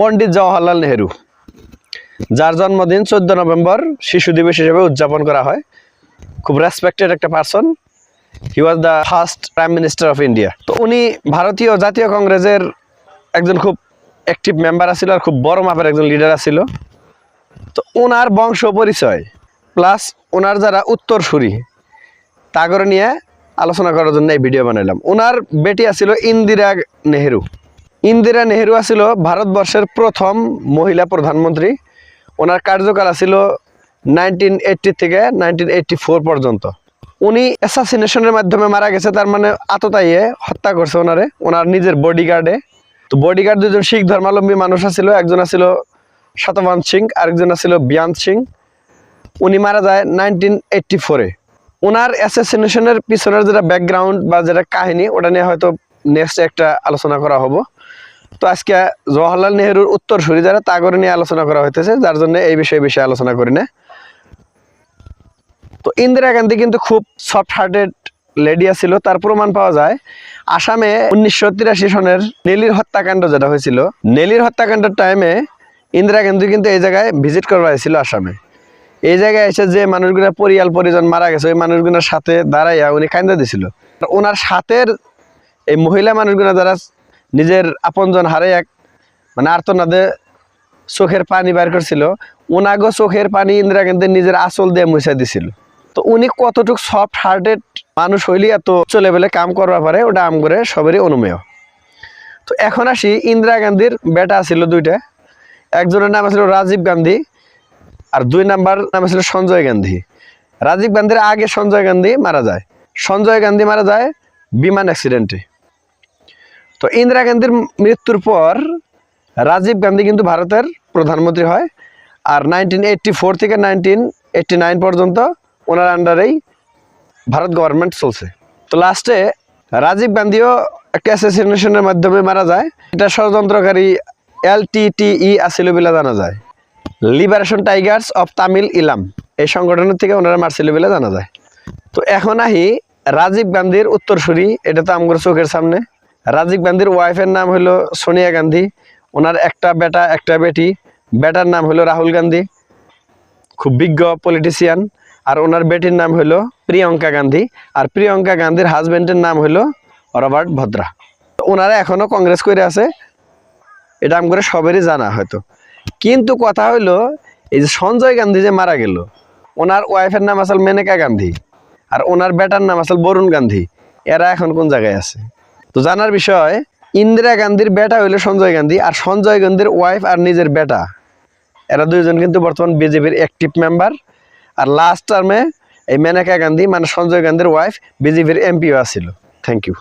পণ্ডিত জওয়াহরলাল নেহেরু, যার জন্মদিন চোদ্দ নভেম্বর শিশু দিবস হিসেবে উদযাপন করা হয়। খুব রেসপেক্টেড একটা person he was the first prime minister of India তো উনি ভারতীয় জাতীয় কংগ্রেসের একজন খুব অ্যাক্টিভ মেম্বার আছিল আর খুব বড় মাপের একজন লিডার আছিল। তো ওনার বংশ পরিচয় প্লাস ওনার যারা উত্তরসূরি, তা করে নিয়ে আলোচনা করার জন্য এই ভিডিও বানাইলাম। ওনার বেটি আছিল ইন্দিরা নেহেরু। ইন্দিরা নেহেরু আছিল ভারতবর্ষের প্রথম মহিলা প্রধানমন্ত্রী। ওনার কার্যকাল ছিল নাইনটিন এইটটি থেকে নাইনটিন এইটটি ফোর পর্যন্ত। উনি অ্যাসাসিনেশনের মাধ্যমে মারা গেছে, তার মানে আততাইয়ে হত্যা করছে ওনারে। ওনার নিজের বডিগার্ডে তো বডিগার্ড দুজন শিখ ধর্মাবলম্বী মানুষ আছিল, একজন আছিল শতবান সিং, আরেকজন আছিল বিয়ান্ত সিং। উনি মারা যায় নাইনটিন এইটটি ফোরে ওনার অ্যাসাসিনেশনের পিছনের যেটা ব্যাকগ্রাউন্ড বা যেটা কাহিনী, ওটা নিয়ে হয়তো নেক্সট একটা আলোচনা করা হব। তো আজকে জওয়াহরলাল নেহরুর উত্তরসূরি যারা তা করে নিয়ে আলোচনা করা হইতেছে, যার জন্য এই বিষয়ে বেশি আলোচনা করি না। তো ইন্দিরা গান্ধী কিন্তু খুব সফট হার্টেড লেডি ছিল, তার প্রমাণ পাওয়া যায়, আসামে উনিশশো তিরাশি সনের নেলির হত্যাকাণ্ড যেটা হয়েছিল। নেলির হত্যাকাণ্ডের টাইমে ইন্দিরা গান্ধী কিন্তু এই জায়গায় ভিজিট করবা হয়েছিল আসামে। এই জায়গায় এসে যে মানুষগুলা পরিয়াল পরিজন মারা গেছে, ওই মানুষগুলোর সাথে দাঁড়াইয়া উনি কান্দা দিছিল। ওনার সাথের এই মহিলা মানুষগুলো যারা নিজের আপনজন হারে এক মানে আর্তনাদে চোখের পানি বের করছিল। ওনাগো চোখের পানি ইন্দিরা গান্ধী নিজের আসল দিয়ে মুছা দিছিল। তো উনি কতটুক সফট হার্টেড মানুষ হইলে এত চলে বেলে কাম করবার পারে, ওটা আম করে সবেরই অনুমেয়। তো এখন আসি, ইন্দিরা গান্ধীর বেটা ছিল দুইটা। একজনের নাম ছিল রাজীব গান্ধী, আর দুই নাম্বার নাম ছিল সঞ্জয় গান্ধী। রাজীব গান্ধীর আগে সঞ্জয় গান্ধী মারা যায়। সঞ্জয় গান্ধী মারা যায় বিমান অ্যাক্সিডেন্টে তো ইন্দিরা গান্ধীর মৃত্যুর পর রাজীব গান্ধী কিন্তু ভারতের প্রধানমন্ত্রী হয়। আর নাইনটিন এইটটি ফোর থেকে নাইনটিন এইটটি নাইন পর্যন্ত ওনার আন্ডারেই ভারত গভর্নমেন্ট চলছে। তো লাস্টে রাজীব গান্ধীও একটা অ্যাসোসিয়েশনের মাধ্যমে মারা যায়। এটা ষড়যন্ত্রকারী এল টি ই আসিল বলে জানা যায়। Liberation tigers of Tamil Eelam এই সংগঠনের থেকে ওনারা মারছিল বলে জানা যায়। তো এখন আহি রাজীব গান্ধীর উত্তরসূরি, এটা তো আমগর চোখের সামনে। রাজীব গান্ধীর ওয়াইফের নাম হলো সোনিয়া গান্ধী। ওনার একটা বেটা, একটা বেটি। বেটার নাম হলো রাহুল গান্ধী। খুব বিজ্ঞ পলিটিশিয়ান আর ওনার বেটির নাম হলো প্রিয়ঙ্কা গান্ধী। আর প্রিয়ঙ্কা গান্ধীর হাজবেন্ডের নাম হলো রবার্ট ভদ্রা। ওনারা এখনও কংগ্রেস করে আছে। এটা আম করে সবেরই জানা হয়তো। কিন্তু কথা হইল এই যে সঞ্জয় গান্ধী যে মারা গেল, ওনার ওয়াইফের নাম আসল মেনকা গান্ধী। আর ওনার বেটার নাম আসল বরুণ গান্ধী। এরা এখন কোন জায়গায় আছে? তো জানার বিষয়, ইন্দিরা গান্ধীর বেটা হইল সঞ্জয় গান্ধী আর সঞ্জয় গান্ধীর ওয়াইফ আর নিজের বেটা। এরা দুইজন কিন্তু বর্তমান বিজেপির অ্যাক্টিভ মেম্বার আর লাস্ট টার্মে এই মেনকা গান্ধী মানে সঞ্জয় গান্ধীর ওয়াইফ বিজেপির এমপিও আছিল। Thank you